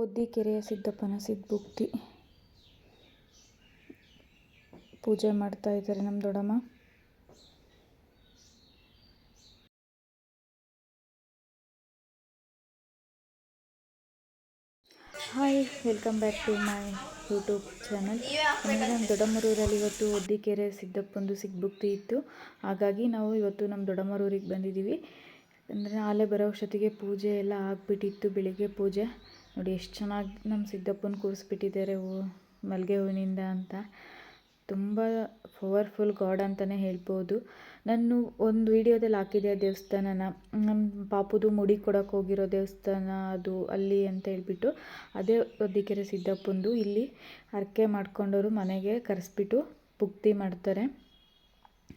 ಒದ್ದಿಕೆರೆಯ ಸಿದ್ದಪ್ಪನ ಸಿದ್ಭುಕ್ತಿ ಪೂಜೆ ಮಾಡ್ತಾ ಇದ್ದಾರೆ ನಮ್ಮ ದೊಡ್ಡಮ್ಮ. Hi welcome back to my YouTube channel ನಮ್ಮ ದೊಡ್ಡಮ್ಮರೂರಲ್ಲಿ ಇವತ್ತು ಒದ್ದಿಕೆರೆ ಸಿದ್ದಪ್ಪಂದು ಸಿಗ್ಬುಕ್ತಿ ಇತ್ತು. ಹಾಗಾಗಿ ನಾವು ಇವತ್ತು ನಮ್ಮ ದೊಡ್ಡಮ್ಮರೂರಿಗೆ ಬಂದಿದ್ದೀವಿ. ಅಂದರೆ ನಾಳೆ ಬರೋ ಅಷ್ಟೊತ್ತಿಗೆ ಪೂಜೆ ಎಲ್ಲ ಆಗಿಬಿಟ್ಟಿತ್ತು, ಬೆಳಿಗ್ಗೆ ಪೂಜೆ. ನೋಡಿ ಎಷ್ಟು ಚೆನ್ನಾಗಿ ನಮ್ಮ ಸಿದ್ದಪ್ಪನ ಕೂರಿಸ್ಬಿಟ್ಟಿದ್ದಾರೆ ಹೂ, ಮಲ್ಲಿಗೆ ಹೂವಿನಿಂದ ಅಂತ. ತುಂಬ ಪವರ್ಫುಲ್ ಗಾಡ್ ಅಂತಲೇ ಹೇಳ್ಬೋದು. ನಾನು ಒಂದು ವಿಡಿಯೋದಲ್ಲಿ ಹಾಕಿದ್ದೆ ದೇವಸ್ಥಾನನ. ನಮ್ಮ ಪಾಪುದು ಮುಡಿ ಕೊಡೋಕೆ ಹೋಗಿರೋ ದೇವಸ್ಥಾನ ಅದು ಅಲ್ಲಿ ಅಂತ ಹೇಳ್ಬಿಟ್ಟು ಅದೇ ಒದ್ದಿಕೆರೆ ಸಿದ್ದಪ್ಪಂದು ಇಲ್ಲಿ ಹರಕೆ ಮಾಡ್ಕೊಂಡವರು ಮನೆಗೆ ಕರೆಸ್ಬಿಟ್ಟು ಭುಕ್ತಿ ಮಾಡ್ತಾರೆ.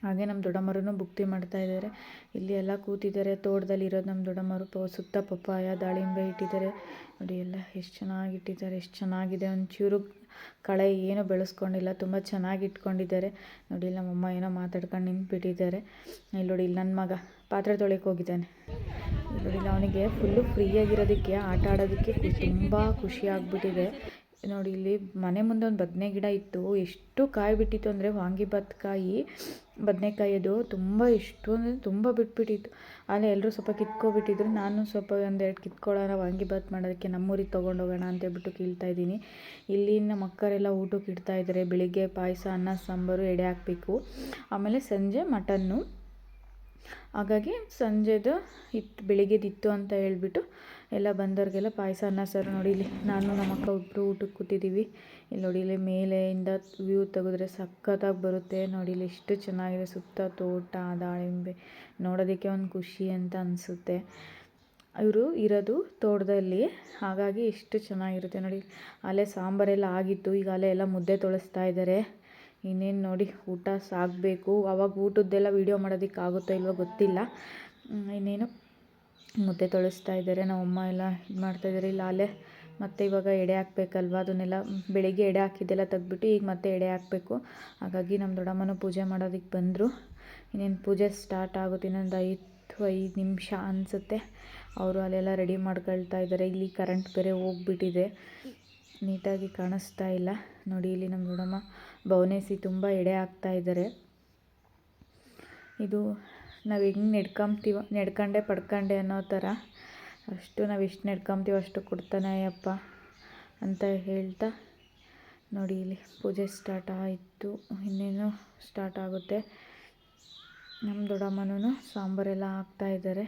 ಹಾಗೆ ನಮ್ಮ ದೊಡ್ಡಮ್ಮರೂ ಭುಕ್ತಿ ಮಾಡ್ತಾ ಇದ್ದಾರೆ. ಇಲ್ಲಿ ಎಲ್ಲ ಕೂತಿದ್ದಾರೆ. ತೋಟದಲ್ಲಿ ಇರೋದು ನಮ್ಮ ದೊಡ್ಡಮ್ಮರು. ಸುತ್ತ ಪಪ್ಪಾಯ, ದಾಳಿಂಬೆ ಇಟ್ಟಿದ್ದಾರೆ. ನೋಡಿ ಎಲ್ಲ ಎಷ್ಟು ಚೆನ್ನಾಗಿ ಇಟ್ಟಿದ್ದಾರೆ. ಎಷ್ಟು ಚೆನ್ನಾಗಿದೆ. ಒಂಚೂರು ಕಳೆ ಏನು ಬೆಳೆಸ್ಕೊಂಡಿಲ್ಲ. ತುಂಬ ಚೆನ್ನಾಗಿ ಇಟ್ಕೊಂಡಿದ್ದಾರೆ. ನೋಡಿ ನಮ್ಮಮ್ಮ ಏನೋ ಮಾತಾಡ್ಕೊಂಡು ನಿಂತುಬಿಟ್ಟಿದ್ದಾರೆ. ಇಲ್ಲಿ ನೋಡಿ ಇಲ್ಲಿ ನನ್ನ ಮಗ ಪಾತ್ರೆ ತೊಳೆಯೋಕೆ ಹೋಗಿದ್ದಾನೆ. ನೋಡಿ ಅವನಿಗೆ ಫುಲ್ಲು ಫ್ರೀಯಾಗಿರೋದಕ್ಕೆ ಆಟ ಆಡೋದಕ್ಕೆ ತುಂಬ ಖುಷಿ ಆಗಿಬಿಟ್ಟಿದೆ. ನೋಡಿ, ಇಲ್ಲಿ ಮನೆ ಮುಂದೆ ಒಂದು ಬದನೆ ಗಿಡ ಇತ್ತು. ಎಷ್ಟು ಕಾಯಿ ಬಿಟ್ಟಿತ್ತು ಅಂದರೆ ವಾಂಗಿಭಾತ್ ಕಾಯಿ ಬದನೆಕಾಯಿ ಅದು ತುಂಬ ಎಷ್ಟು ಅಂದರೆ ತುಂಬ ಬಿಟ್ಬಿಟ್ಟಿತ್ತು. ಆದರೆ ಎಲ್ಲರೂ ಸ್ವಲ್ಪ ಕಿತ್ಕೊಬಿಟ್ಟಿದ್ರು. ನಾನು ಸ್ವಲ್ಪ ಒಂದೆರಡು ಕಿತ್ಕೊಳ್ಳೋಣ ವಾಂಗಿಭಾತ್ ಮಾಡೋದಕ್ಕೆ ನಮ್ಮೂರಿಗೆ ತೊಗೊಂಡೋಗೋಣ ಅಂತೇಳ್ಬಿಟ್ಟು ಕೇಳ್ತಾ ಇದ್ದೀನಿ. ಇಲ್ಲಿನ ಮಕ್ಕರೆಲ್ಲ ಊಟಕ್ಕೆ ಇಡ್ತಾಯಿದ್ದಾರೆ ಬೆಳಿಗ್ಗೆ ಪಾಯಸ, ಅನ್ನ, ಸಾಂಬಾರು ಎಡೆ ಹಾಕಬೇಕು. ಆಮೇಲೆ ಸಂಜೆ ಮಟನ್ನು. ಹಾಗಾಗಿ ಸಂಜೆದು ಇತ್ತು ಬೆಳಿಗ್ಗೆದಿತ್ತು ಅಂತ ಹೇಳ್ಬಿಟ್ಟು ಎಲ್ಲ ಬಂದವ್ರಿಗೆಲ್ಲ ಪಾಯಸ ಅನ್ನ ಸಾರು ನೋಡಿ ಇಲ್ಲಿ ನಾನು ನಮ್ಮ ಅಕ್ಕ ಒಬ್ಬರು ಊಟಕ್ಕೆ ಕೂತಿದ್ದೀವಿ. ಇಲ್ಲಿ ನೋಡಿ ಇಲ್ಲಿ ಮೇಲೆಯಿಂದ ವ್ಯೂ ತೆಗೆದ್ರೆ ಸಖತ್ತಾಗಿ ಬರುತ್ತೆ. ನೋಡಿ ಇಲ್ಲಿ ಎಷ್ಟು ಚೆನ್ನಾಗಿದೆ ಸುತ್ತ ತೋಟ, ದಾಳಿಂಬೆ. ನೋಡೋದಕ್ಕೆ ಒಂದು ಖುಷಿ ಅಂತ ಅನಿಸುತ್ತೆ. ಇವರು ಇರೋದು ತೋಟದಲ್ಲಿ. ಹಾಗಾಗಿ ಎಷ್ಟು ಚೆನ್ನಾಗಿರುತ್ತೆ ನೋಡಿ. ಅಲ್ಲೇ ಸಾಂಬಾರೆಲ್ಲ ಆಗಿತ್ತು. ಈಗ ಅಲ್ಲೇ ಎಲ್ಲ ಮುದ್ದೆ ತೊಳಸ್ತಾ ಇದ್ದಾರೆ. ಇನ್ನೇನು ನೋಡಿ, ಊಟ ಸಾಗಬೇಕು ಅವಾಗ ಊಟದ್ದೆಲ್ಲ ವೀಡಿಯೋ ಮಾಡೋದಕ್ಕೆ ಆಗುತ್ತೋ ಇಲ್ವೋ ಗೊತ್ತಿಲ್ಲ. ಇನ್ನೇನು? ಮುದ್ದೆ ತೊಳಸ್ತಾ ಇದ್ದಾರೆ ನಮ್ಮ ಅಮ್ಮ ಎಲ್ಲ ಇದು ಮಾಡ್ತಾಯಿದ್ದಾರೆ ಇಲ್ಲ, ಅಲ್ಲೇ ಮತ್ತು ಇವಾಗ ಎಡೆ ಹಾಕ್ಬೇಕಲ್ವ? ಅದನ್ನೆಲ್ಲ ಬೆಳಿಗ್ಗೆ ಎಡೆ ಹಾಕಿದ್ದೆಲ್ಲ ತೆಗೆದ್ಬಿಟ್ಟು ಈಗ ಮತ್ತೆ ಎಡೆ ಹಾಕಬೇಕು. ಹಾಗಾಗಿ ನಮ್ಮ ದೊಡ್ಡಮ್ಮನೂ ಪೂಜೆ ಮಾಡೋದಕ್ಕೆ ಬಂದರು. ಇನ್ನೇನು ಪೂಜೆ ಸ್ಟಾರ್ಟ್ ಆಗುತ್ತೆ ಇನ್ನೊಂದು ಐದು ಐದು ನಿಮಿಷ ಅನಿಸುತ್ತೆ. ಅವರು ಅಲ್ಲೆಲ್ಲ ರೆಡಿ ಮಾಡ್ಕೊಳ್ತಾ ಇದ್ದಾರೆ ಇಲ್ಲಿ ಕರೆಂಟ್ ಬೇರೆ ಹೋಗ್ಬಿಟ್ಟಿದೆ. ನೀಟಾಗಿ ಕಾಣಿಸ್ತಾ ಇಲ್ಲ. ನೋಡಿ, ಇಲ್ಲಿ ನಮ್ಮ ದೊಡ್ಡಮ್ಮ ಬವನೇಸಿ ತುಂಬ ಎಡೆ ಆಗ್ತಾ ಇದ್ದಾರೆ. ಇದು ನಾವು ಹೆಂಗೆ ನೆಡ್ಕೊಂತೀವ ನೆಡ್ಕೊಂಡೆ ಪಡ್ಕೊಂಡೆ ಅನ್ನೋ ಥರ ಅಷ್ಟು ನಾವು ಎಷ್ಟು ನೆಡ್ಕೊಂತೀವೋ ಅಷ್ಟು ಕೊಡ್ತಾನೆ ಅಪ್ಪ ಅಂತ ಹೇಳ್ತಾ. ನೋಡಿ, ಇಲ್ಲಿ ಪೂಜೆ ಸ್ಟಾರ್ಟ್ ಆಯಿತು. ಇನ್ನೇನು ಸ್ಟಾರ್ಟ್ ಆಗುತ್ತೆ? ನಮ್ಮ ದೊಡ್ಡಮ್ಮನೂ ಸಾಂಬಾರೆಲ್ಲ ಹಾಕ್ತಾಯಿದ್ದಾರೆ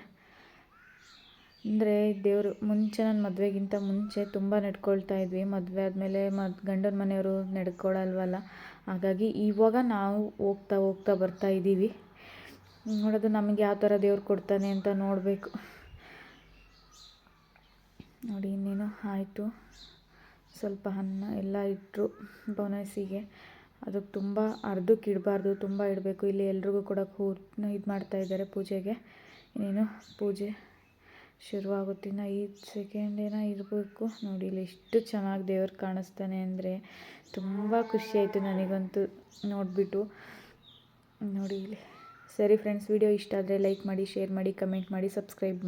ಅಂದರೆ ದೇವರು ಮುಂಚೆ ನನ್ನ ಮದುವೆಗಿಂತ ಮುಂಚೆ ತುಂಬ ನಡ್ಕೊಳ್ತಾ ಇದ್ವಿ. ಮದುವೆ ಆದಮೇಲೆ ಮದ್, ಗಂಡನ ಮನೆಯವರು ನಡ್ಕೊಳಲ್ವಲ್ಲ? ಹಾಗಾಗಿ ಇವಾಗ ನಾವು ಹೋಗ್ತಾ ಹೋಗ್ತಾ ಬರ್ತಾ ಇದ್ದೀವಿ. ನೋಡೋದು ನಮಗೆ ಯಾವ ಥರ ದೇವ್ರು ಕೊಡ್ತಾನೆ ಅಂತ ನೋಡಬೇಕು. ನೋಡಿ, ಇನ್ನೇನು ಆಯಿತು. ಸ್ವಲ್ಪ ಅನ್ನ ಎಲ್ಲ ಇಟ್ಟರು ಬೋನಸಿಗೆ. ಅದಕ್ಕೆ ತುಂಬ ಅರ್ಧಕ್ಕೆ ಇಡಬಾರ್ದು, ತುಂಬ ಇಡಬೇಕು. ಇಲ್ಲಿ ಎಲ್ರಿಗೂ ಕೂಡ ಹೂ, ಇದು ಮಾಡ್ತಾಯಿದ್ದಾರೆ ಪೂಜೆಗೆ. ಇನ್ನೇನು ಪೂಜೆ. ಶುರುವಾಗುತ್ತೆ. ಇನ್ನು ಐದು ಸೆಕೆಂಡ್ ಏನೋ ಇರಬೇಕು. ನೋಡಿ, ಇಲ್ಲಿ ಎಷ್ಟು ಚೆನ್ನಾಗಿ ದೇವ್ರು ಕಾಣಿಸ್ತಾನೆ ಅಂದರೆ ತುಂಬ ಖುಷಿ ಆಯಿತು ನನಗಂತೂ ನೋಡಿಬಿಟ್ಟು. ನೋಡಿ, ಇಲ್ಲಿ. ಸರಿ ಫ್ರೆಂಡ್ಸ್ ವಿಡಿಯೋ ಇಷ್ಟ ಆದರೆ ಲೈಕ್ ಮಾಡಿ ಶೇರ್ ಮಾಡಿ ಕಮೆಂಟ್ ಮಾಡಿ ಸಬ್ಸ್ಕ್ರೈಬ್ ಮಾಡಿ